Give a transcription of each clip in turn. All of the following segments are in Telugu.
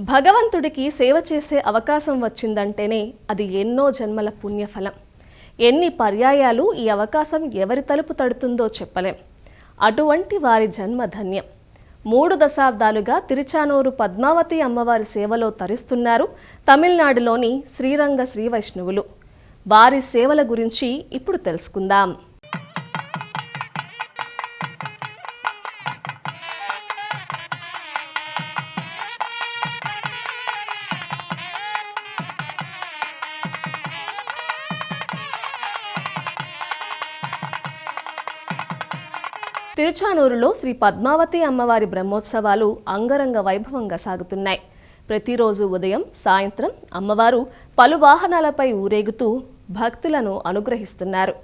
భగవంతుడికి సేవ చేసే అవకాశం వచ్చిందంటేనే అది ఎన్నో జన్మల పుణ్యఫలం. ఎన్ని పర్యాయాలు ఈ అవకాశం ఎవరి తలుపు తడుతుందో చెప్పలేం. అటువంటి వారి జన్మ ధన్యం. మూడు దశాబ్దాలుగా తిరుచానూరు పద్మావతి అమ్మవారి సేవలో తరిస్తున్నారు తమిళనాడులోని శ్రీరంగ శ్రీవైష్ణవులు వారి సేవల గురించి ఇప్పుడు తెలుసుకుందాం. తిరుచానూరులో శ్రీ పద్మావతి అమ్మవారి బ్రహ్మోత్సవాలు అంగరంగ వైభవంగా సాగుతున్నాయి. ప్రతిరోజు ఉదయం సాయంత్రం అమ్మవారు పలు వాహనాలపై ఊరేగుతూ భక్తులను అనుగ్రహిస్తున్నారు.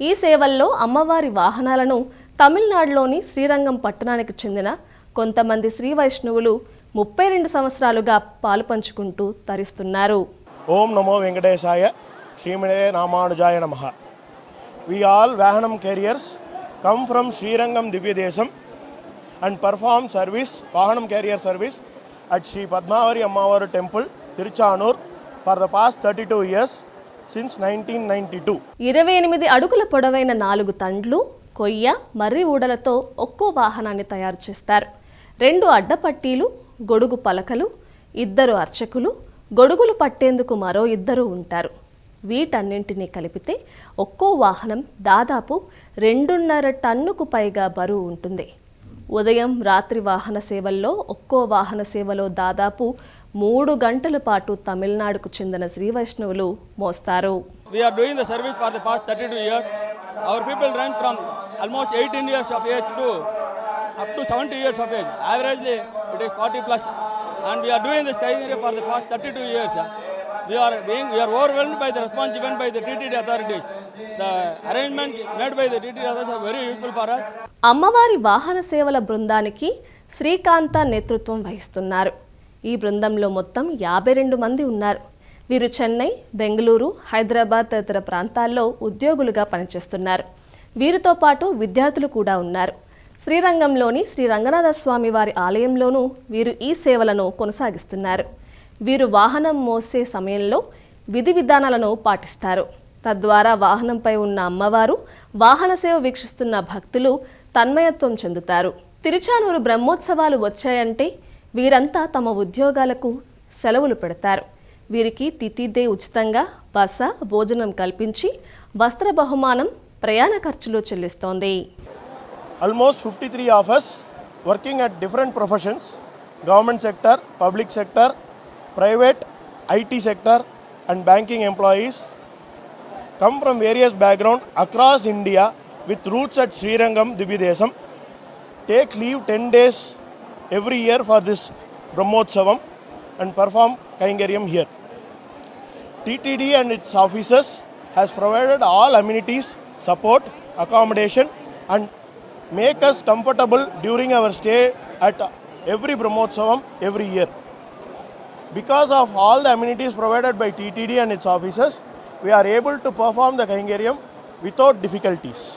ఈ సేవల్లో అమ్మవారి వాహనాలను తమిళనాడులోని శ్రీరంగం పట్టణానికి చెందిన కొంతమంది శ్రీ వైష్ణవులు ముప్పై రెండు సంవత్సరాలుగా పాలుపంచుకుంటూ తరిస్తున్నారు. ఓం నమో వెంకటేశాయ. శ్రీమణే రామానుజాయ నమ. వి ఆల్ వాహనం కెరియర్స్ కమ్ ఫ్రమ్ శ్రీరంగం దివ్యదేశం అండ్ పర్ఫార్మ్ సర్వీస్ వాహనం carrier service at Sri Padmavathi Ammavaru temple Tiruchanur for the past thirty two years since nineteen ninety two ఇరవై ఎనిమిది అడుగుల పొడవైన నాలుగు తండ్లు కొయ్య మర్రి ఊడలతో ఒక్కో వాహనాన్ని తయారు చేస్తారు. రెండు అడ్డపట్టీలు గొడుగు పలకలు ఇద్దరు అర్చకులు గొడుగులు పట్టేందుకు మరో ఇద్దరు ఉంటారు. వీటన్నింటినీ కలిపితే ఒక్కో వాహనం దాదాపు రెండున్నర టన్నుకు పైగా బరువు ఉంటుంది. ఉదయం రాత్రి వాహన సేవల్లో ఒక్కో వాహన సేవలో దాదాపు మూడు గంటల పాటు తమిళనాడుకు చెందిన శ్రీవైష్ణవులు మోస్తారు. And we're doing this కైజీ for the past thirty two years We are being, we are overwhelmed by the response given by the TTD authorities. The arrangement made by the TTD authorities are very useful for us. అమ్మవారి వాహన సేవల బృందానికి శ్రీకాంత నేతృత్వం వహిస్తున్నారు. ఈ బృందంలో మొత్తం యాభై రెండు మంది ఉన్నారు. వీరు చెన్నై బెంగళూరు హైదరాబాద్ తదితర ప్రాంతాల్లో ఉద్యోగులుగా పనిచేస్తున్నారు. వీరితో పాటు విద్యార్థులు కూడా ఉన్నారు. శ్రీరంగంలోని శ్రీ రంగనాథ స్వామి వారి ఆలయంలోనూ వీరు ఈ సేవలను కొనసాగిస్తున్నారు. వీరు వాహనం మోసే సమయంలో విధి విధానాలను పాటిస్తారు. తద్వారా వాహనంపై ఉన్న అమ్మవారు వాహన సేవ వీక్షిస్తున్న భక్తులు తన్మయత్వం చెందుతారు. తిరుచానూరు బ్రహ్మోత్సవాలు వచ్చాయంటే వీరంతా తమ ఉద్యోగాలకు సెలవులు పెడతారు. వీరికి తితిదే ఉచితంగా బస భోజనం కల్పించి వస్త్ర బహుమానం ప్రయాణ ఖర్చులు చెల్లిస్తోంది. Almost fifty three offers working at different professions government sector public sector private it sector and banking employees come from various background across india with roots at srirangam divyadesam take leave 10 days every year for this brahmotsavam and perform kaingariam here TTD and its officers has provided all amenities, support, accommodation and make us comfortable during our stay at every Brahmotsavam every year. Because of all the amenities provided by TTD and its officers, we are able to perform the Kaingariam without difficulties.